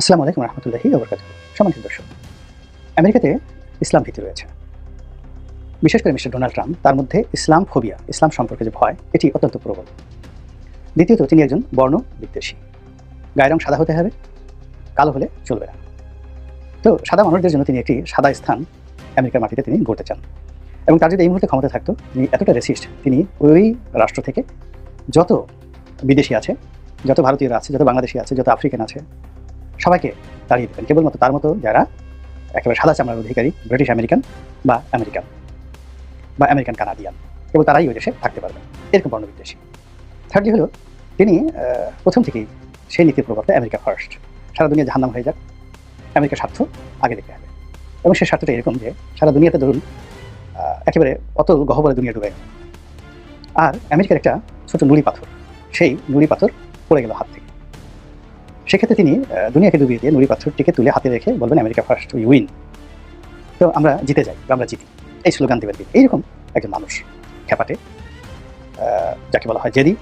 আসসালামু আলাইকুম রহমতুল্লাহি ওবরকাত সম্মানিত দর্শক, আমেরিকাতে ইসলাম ভীতি রয়েছে। বিশেষ করে মিস্টার ডোনাল্ড ট্রাম্প, তার মধ্যে ইসলাম ফোবিয়া, ইসলাম সম্পর্কে যে ভয়, এটি অত্যন্ত প্রবল। দ্বিতীয়ত, তিনি একজন বর্ণ বিদ্বেষী। গায়ের রং সাদা হতে হবে, কালো হলে চলবে না। তো সাদা মানুষদের জন্য তিনি একটি সাদা স্থান আমেরিকার মাটিতে তিনি গড়তে চান। এবং তার যদি এই মুহূর্তে ক্ষমতা থাকতো, তিনি এতটা রেসিস্ট তিনি ওই রাষ্ট্র থেকে যত বিদেশি আছে, যত ভারতীয়রা আছে, যত বাংলাদেশি আছে, যত আফ্রিকান আছে সবাইকে তাড়িয়ে দেবেন। কেবলমাত্র তার মতো যারা একেবারে সাদা চামড়ার অধিকারী, ব্রিটিশ আমেরিকান বা আমেরিকান বা আমেরিকান কানাডিয়ান, কেবল তারাই ওই দেশে থাকতে পারবেন। এরকম বর্ণবিদ্বেষী। থার্ডলি হলো, তিনি প্রথম থেকেই সেই নীতির প্রবর্তে আমেরিকা ফার্স্ট সারা দুনিয়া জাহান্নাম হয়ে যাক আমেরিকার স্বার্থ আগে দেখতে হবে এবং সেই স্বার্থটা এরকম যে, সারা দুনিয়াতে ধরুন একেবারে অত গহ্বরে দুনিয়া ডুবে। আর আমেরিকার একটা ছোট নুড়ি পাথর, সেই নুড়ি পাথর পড়ে গেল হাত থেকে। সেক্ষেত্রে তিনি দুনিয়াকে ডুবিয়ে দিয়ে নুড়ি পাথরটিকে তুলে হাতে রেখে বলবেন, আমেরিকা ফার্স্ট উই উইন তো আমরা জিতে যাই, আমরা জিতি। এই স্লোগান দেবেন তিনি। এইরকম একজন মানুষ, খ্যাপাটে যাকে বলা হয় জেদি,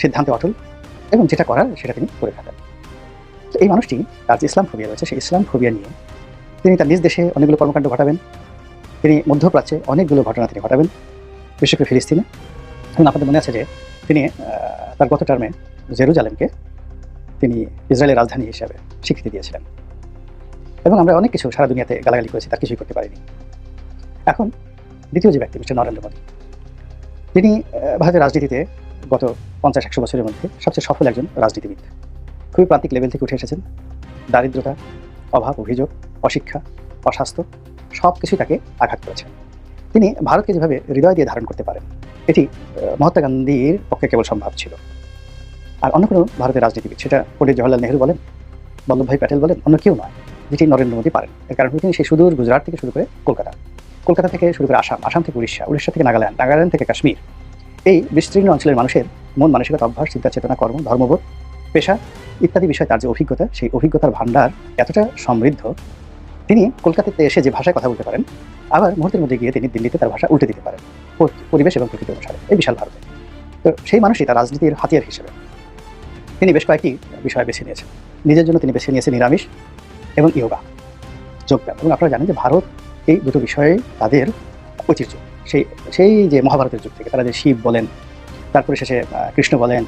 সিদ্ধান্তে অটল এবং যেটা করার সেটা তিনি করে থাকেন তো এই মানুষটি, তার যে ইসলাম ফোবিয়া রয়েছে, সেই ইসলাম ফোবিয়া নিয়ে তিনি তার নিজ দেশে অনেকগুলো কর্মকাণ্ড ঘটাবেন। তিনি মধ্যপ্রাচ্যে অনেকগুলো ঘটনা তিনি ঘটাবেন, বিশেষ করে ফিলিস্তিনে। এবং আপনাদের মনে আছে যে তিনি তার গত টার্মে জেরুজালেমকে তিনি ইসরায়েলের রাজধানী হিসাবে স্বীকৃতি দিয়েছিলেন। এবং আমরা অনেক কিছু সারা দুনিয়াতে গালাগালি করেছি তার কিছুই করতে পারিনি। এখন দ্বিতীয় যে ব্যক্তি, মিস্টার নরেন্দ্র মোদী, তিনি ভারতের রাজনীতিতে গত পঞ্চাশ, একশো বছরের মধ্যে সবচেয়ে সফল একজন রাজনীতিবিদ। খুবই প্রান্তিক লেভেল থেকে উঠে এসেছেন। দারিদ্রতা, অভাব, অভিযোগ, অশিক্ষা, অস্বাস্থ্য সব কিছুই তাকে আঘাত করেছে। তিনি ভারতকে যেভাবে হৃদয় দিয়ে ধারণ করতে পারেন, এটি মহাত্মা গান্ধীর পক্ষে কেবল সম্ভব ছিল। আর অন্য কোনো ভারতের রাজনীতিবিদ, সেটা পণ্ডিত জওয়াহরলাল নেহরু বলেন বল্লভভাই প্যাটেল বলেন, অন্য কেউ নয়, যেটি নরেন্দ্র মোদী পারেন। এর কারণ তিনি সেই সুদূর গুজরাট থেকে শুরু করে কলকাতা। কলকাতা থেকে শুরু করে আসাম আসাম থেকে উড়িষ্যা উড়িষ্যা থেকে নাগাল্যান্ড নাগাল্যান্ড থেকে কাশ্মীর। এই বিস্তীর্ণ অঞ্চলের মানুষের মন মানসিকতা, অভ্যাস, চিন্তা, চেতনা, কর্ম, ধর্মবোধ, পেশা ইত্যাদি বিষয়ে তার যে অভিজ্ঞতা, সেই অভিজ্ঞতার ভাণ্ডার এতটা সমৃদ্ধ, তিনি কলকাতাতে এসে যে ভাষায় কথা বলতে পারেন, আবার মুহূর্তের মধ্যে গিয়ে তিনি দিল্লিতে তার ভাষা উল্টে দিতে পারেন পরিবেশ এবং প্রকৃতি অনুসারে। এই বিশাল ভারতে। তো সেই মানুষই তার রাজনীতির হাতিয়ার হিসেবে। তিনি বেশ কয়েকটি বিষয় বেছে নিয়েছেন। নিজের জন্য তিনি বেছে নিয়েছেন নিরামিষ এবং ইয়োগা যোগব্যায়াম এবং আপনারা জানেন যে ভারত এই দুটো বিষয়ে তাদের ঐতিহ্য। সেই সেই যে মহাভারতের যুগ থেকে তারা যে শিব বলেন, তারপরে শেষে কৃষ্ণ বলেন,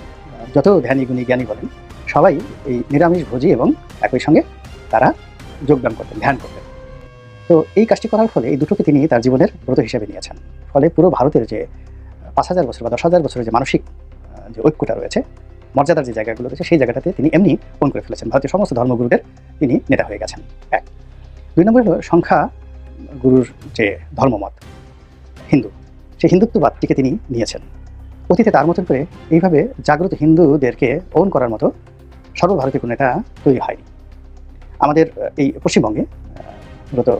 যত ধ্যানী গুণী জ্ঞানী বলেন, সবাই এই নিরামিষ ভোজী এবং একই সঙ্গে তারা যোগব্যায়াম করতেন, ধ্যান করতেন। তো এই কাজটি করার ফলে এই দুটোকে তিনি তার জীবনের ব্রত হিসেবে নিয়েছেন। ফলে পুরো ভারতের যে পাঁচ হাজার বছর বা দশ হাজার বছরের যে মানসিক যে ঐক্যটা রয়েছে মর্যাদার যে জায়গাগুলো রয়েছে, সেই জায়গাটাতে তিনি এমনি পূরণ করে ফেলেছেন? ভারতীয় সমস্ত ধর্মগুরুদের তিনি নেতা হয়ে গেছেন। এক। দুই নম্বর হলো সংখ্যা গুরুর যে ধর্মমত, হিন্দু, সেই হিন্দুত্ববাদটিকে তিনি নিয়েছেন। অতীতে তার মতন করে এইভাবে জাগ্রত হিন্দুদেরকে ওন করার মতো সর্বভারতীয় কোনো এটা তৈরি হয়নি। আমাদের, এই পশ্চিমবঙ্গে মূলত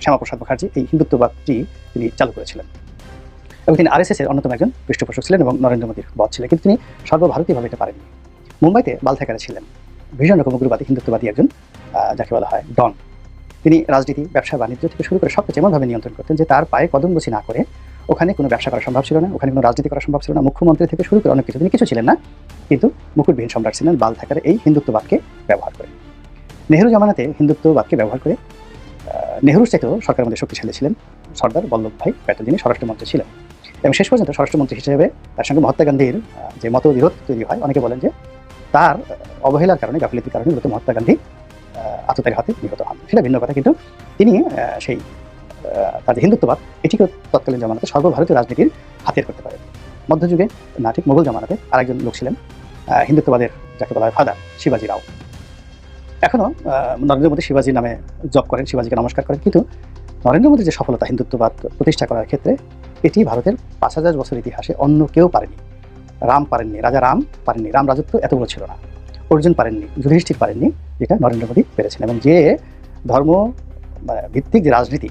শ্যামাপ্রসাদ মুখার্জি এই হিন্দুত্ববাদটি তিনি চালু করেছিলেন। এবং তিনি আরএসএস এর অন্যতম একজন পৃষ্ঠপোষক ছিলেন এবং নরেন্দ্র মোদীর বধ ছিলেন। কিন্তু তিনি সর্বভারতীয়ভাবে এটা পারেননি। মুম্বাইতে বালথাকারে ছিলেন। ভীষণ রকম উগ্রবাদী হিন্দুত্ববাদী একজন যাকে বলা হয় ডন। তিনি রাজনীতি, ব্যবসা, বাণিজ্য থেকে শুরু করে সব কিছু এমনভাবে নিয়ন্ত্রণ করতেন যে তার পায়ে কদম বসি না করে ওখানে কোনো ব্যবসা করা সম্ভব ছিল না, ওখানে কোনো রাজনীতি করা সম্ভব ছিল না, মুখ্যমন্ত্রী থেকে শুরু করে অনেক কিছু তিনি কিছু ছিলেন না, কিন্তু মুকুটবিহীন সম্রাট ছিলেন বাল থাকার এই হিন্দুত্ববাদকে ব্যবহার করে। নেহরু জামানাতে হিন্দুত্ববাদকে ব্যবহার করে নেহরুর চাইতেও সরকারের মধ্যে শক্তিশালী ছিলেন সর্দার বল্লভভাই প্যাটেল, যিনি স্বরাষ্ট্রমন্ত্রী ছিলেন। এবং শেষ পর্যন্ত স্বরাষ্ট্রমন্ত্রী হিসেবে তার সঙ্গে মহাত্মা গান্ধীর যে মতবিরোধ তৈরি হয়, অনেকে বলেন যে তার অবহেলার কারণে, গাফিলতির কারণে মূলত মহাত্মা গান্ধী আততায়ীর হাতে নিহত হন। সেটা ভিন্ন কথা, কিন্তু তিনি সেই তার যে হিন্দুত্ববাদ এটিকে তৎকালীন জামানাতে সর্বভারতীয় রাজনীতির হাতিয়ার করতে পারে। মধ্যযুগে, না, ঠিক মোগল জামানাতে আরেকজন লোক ছিলেন হিন্দুত্ববাদের, যাকে বলা হয় ফাদার, শিবাজি রাও। এখনও নরেন্দ্র মোদী শিবাজি নামে জব করেন, শিবাজিকে নমস্কার করেন, কিন্তু নরেন্দ্র মোদীর যে সফলতা, হিন্দুত্ববাদ প্রতিষ্ঠা করার ক্ষেত্রে এটি ভারতের পাঁচ হাজার বছর ইতিহাসে অন্য কেউ পারেনি। রাম পারেননি রাজা রাম পারেননি রাম রাজত্ব এত বড় ছিল না। অর্জুন পারেননি যুধিষ্ঠির পারেননি যেটা নরেন্দ্র মোদী পেরেছেন এবং যে ধর্ম মানে, ভিত্তিক যে রাজনীতি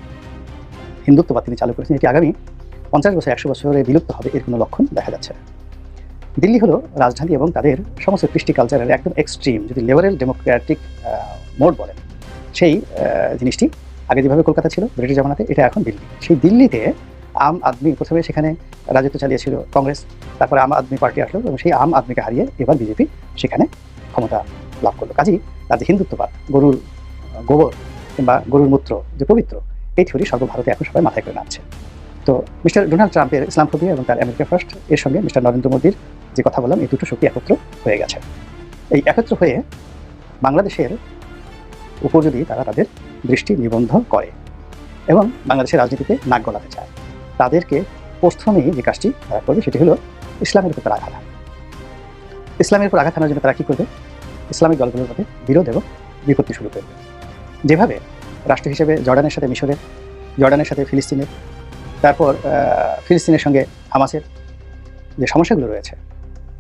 হিন্দুত্ববাদ তিনি চালু করেছেন এটি আগামী পঞ্চাশ বছর একশো বছরে বিলুপ্ত হবে এর কোনো লক্ষণ দেখা যাচ্ছে দিল্লি হলো রাজধানী এবং তাদের সমস্ত কৃষ্টি কালচারের একদম এক্সট্রিম যদি লেবারেল ডেমোক্রেটিক মোড বলেন সেই জিনিসটি আগে যেভাবে কলকাতা ছিল ব্রিটিশ জামানাতে এটা এখন দিল্লি। সেই দিল্লিতে আম আদমি প্রথমে সেখানে রাজত্ব চালিয়েছিল কংগ্রেস, তারপরে আম আদমি পার্টি আসলো এবং সেই আম আদমিকে হারিয়ে এবার বিজেপি সেখানে ক্ষমতা লাভ করল। কাজেই তার যে হিন্দুত্ববাদ, গরুর গোবর কিংবা গরুর মূত্র, যে পবিত্র, এই থিওরি সর্বভারতে এখন সবাই মাথায় করে নাচ্ছে তো মিস্টার ডোনাল্ড ট্রাম্পের ইসলামফোবিয়া এবং তার আমেরিকা ফার্স্ট, এর সঙ্গে মিস্টার নরেন্দ্র মোদীর যে কথা বললাম, এই দুটো শক্তি একত্র হয়ে গেছে। এই একত্র হয়ে বাংলাদেশের উপর যদি তারা তাদের দৃষ্টি নিবন্ধ করে এবং বাংলাদেশের রাজনীতিতে নাক গলাতে চায় তাদেরকে প্রথমেই যে কাজটি তারা করবে সেটি হলো ইসলামের উপর তারা আঘাত ইসলামের উপর আঘাত হানার জন্য তারা কী করবে? ইসলামিক দলগুলোর মধ্যে বিরোধ এবং বিপত্তি শুরু করবে। যেভাবে রাষ্ট্র হিসেবে জর্ডানের সাথে মিশরের জর্ডানের সাথে ফিলিস্তিনের তারপর ফিলিস্তিনের সঙ্গে হামাসের যে সমস্যাগুলো রয়েছে,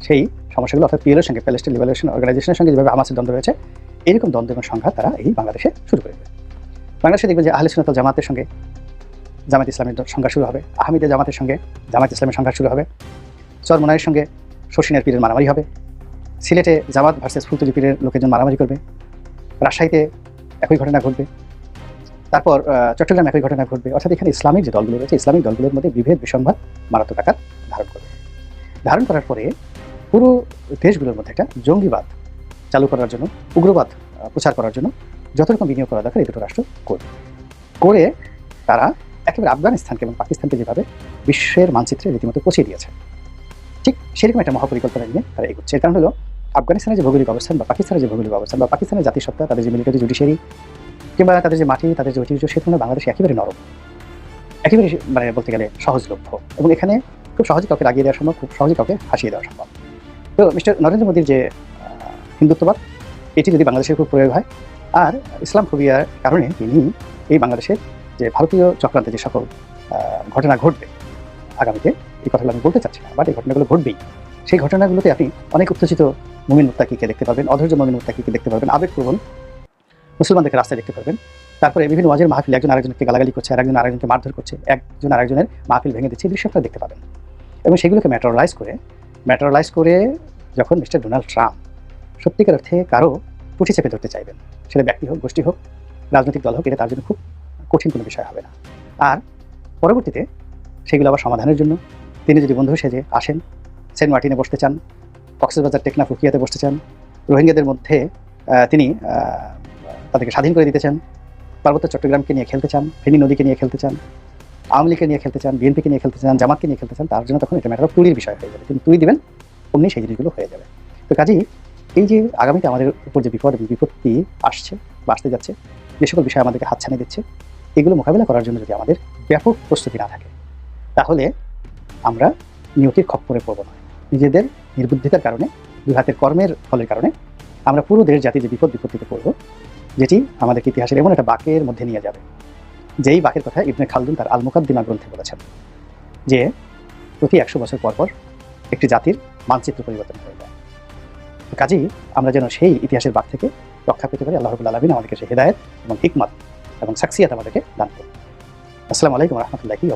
সেই সমস্যাগুলো অর্থাৎ পিএলের সঙ্গে প্যালেস্টাইন লিবারেশন অর্গানাইজেশনের সঙ্গে যেভাবে হামাসের দ্বন্দ্ব রয়েছে, এরকম দ্বন্দ্ব এবং সংঘাত তারা এই বাংলাদেশে শুরু করে দেবে। বাংলাদেশে দেখবে যে আহলে সুন্নাত ওয়াল জামাতের সঙ্গে জামাত ইসলামের সংঘাত শুরু হবে। আহমিদে জামাতের সঙ্গে জামাত ইসলামের সংঘাত শুরু হবে। চরমোনাইয়ের সঙ্গে শশিনের পীরের মারামারি হবে। সিলেটে জামাত ভার্সেস ফুলতুলি পীরের লোকেজন মারামারি করবে। রাজশাহীতে একই ঘটনা ঘটবে। তারপর চট্টগ্রাম একই ঘটনা ঘটবে। অর্থাৎ এখানে ইসলামিক যে দলগুলো রয়েছে, ইসলামিক দলগুলোর মধ্যে বিভেদ, বিসংবাদ মারাত্মক আকার ধারণ করবে। ধারণ করার পরে পুরো দেশগুলোর মধ্যে একটা জঙ্গিবাদ চালু করার জন্য, উগ্রবাদ প্রচার করার জন্য যত রকম বিনিয়োগ করা দরকার এই দুটো রাষ্ট্র করবে। করে তারা একেবারে আফগানিস্তানকে এবং পাকিস্তানকে যেভাবে বিশ্বের মানচিত্রে রীতিমতো পৌঁছে দিয়েছে। ঠিক সেরকম একটা মহাপরিকল্পনা নিয়ে তারা এগোচ্ছে। এর কারণ হলো, আফগানিস্তানের যে ভৌগোলিক অবস্থান বা পাকিস্তানের যে ভৌগোলিক অবস্থান বা পাকিস্তানের জাতিসত্তা, তাদের যে মিলিটারি জুডিশিয়ারি কিংবা তাদের যে মাটি, তাদের যে ঐতিহ্য, সে তুলনায় বাংলাদেশ একেবারে নরম। একেবারে মানে বলতে গেলে সহজলভ্য। এবং এখানে খুব সহজে কাউকে লাগিয়ে দেওয়া সম্ভব, খুব সহজে কাউকে হাসিয়ে দেওয়া সম্ভব। তো মিস্টার নরেন্দ্র মোদীর যে হিন্দুত্ববাদ, এটি যদি বাংলাদেশের খুব প্রয়োগ হয়, আর ইসলাম ফোবিয়ার কারণে তিনি এই বাংলাদেশের যে ভারতীয় চক্রান্তে যে সকল ঘটনা ঘটবে, আগামীতে এই কথাগুলো আমি বলতে চাচ্ছি না বাট এই ঘটনাগুলো ঘটবেই। সেই ঘটনাগুলোতে আপনি অনেক উত্তেজিত মুমিন মুত্তাকিকে দেখতে পাবেন, অধৈর্য মুমিন মুত্তাকিকে দেখতে পারবেন আবেগপ্রবণ মুসলমানদেরকে রাস্তায় দেখতে পারবেন তারপরে বিভিন্ন ওয়াজের মাহফিল একজন আরেকজনকে গালাগালি করছে আর একজন আরেকজনকে মারধর করছে, একজন আরেকজনের মাহফিল ভেঙে দিচ্ছে দৃশ্য আপনারা দেখতে পাবেন। এবং সেগুলোকে ম্যাটারালাইজ করে ম্যাটারালাইজ করে যখন মিস্টার ডোনাল্ড ট্রাম্প সত্যিকার অর্থে কারও পুঁটি চেপে ধরতে চাইবেন, সেটা ব্যক্তি হোক, গোষ্ঠী হোক, রাজনৈতিক দল হোক, এটা তার জন্য খুব কঠিন কোনো বিষয় হবে না। আর পরবর্তীতে সেগুলো আবার সমাধানের জন্য তিনি যদি বন্ধু সেজে আসেন, সেন্ট মার্টিনে বসতে চান, কক্সবাজার টেকনা ফুকিয়াতে বসতে চান, রোহিঙ্গাদের মধ্যে তিনি তাদেরকে স্বাধীন করে দিতে চান, পার্বত্য চট্টগ্রামকে নিয়ে খেলতে চান, ফেনী নদীকে নিয়ে খেলতে চান, আওয়ামী লীগকে নিয়ে খেলতে চান, বিএনপিকে নিয়ে খেলতে চান, জামাতকে নিয়ে খেলতে চান, তার জন্য তখন এটা ম্যাটার অফ তুলির বিষয় হয়ে যাবে। তিনি তুই দিবেন, অমনি সেই জিনিসগুলো হয়ে যাবে। তো কাজেই এই যে আগামীতে আমাদের উপর যে বিপদ এবং বিপত্তি আসছে বা আসতে যাচ্ছে, যে সকল বিষয় আমাদেরকে হাতছানি দিচ্ছে এগুলো মোকাবিলা করার জন্য যদি আমাদের ব্যাপক প্রস্তুতি না থাকে, তাহলে আমরা নিয়তির খপ্পরে পড়ব না। নিজেদের নির্বুদ্ধিতার কারণে, দুই হাতের কর্মের ফলের কারণে আমরা পুরো দেশ জাতি যে বিপদ বিপত্তিতে পড়ব, যেটি আমাদের ইতিহাসের এমন একটা বাঁকের মধ্যে নিয়ে যাবে। যেই বাঁকের কথা ইবনে খালদুন তার আল মুকাদ্দিমা গ্রন্থে বলেছেন, যে প্রতি একশো বছর পর পর একটি জাতির মানচিত্র পরিবর্তন হয়ে যায়। কাজেই আমরা যেন সেই ইতিহাসের বাক থেকে রক্ষা পেতে পারি। আল্লাহ রবুল্লা আলমিন আমাদেরকে সেই হেদায়ত এবং হিকমত এবং সাকসিয়াত আমাদেরকে দান করুন। আসসালামু আলাইকুম রহমতুল্লাহি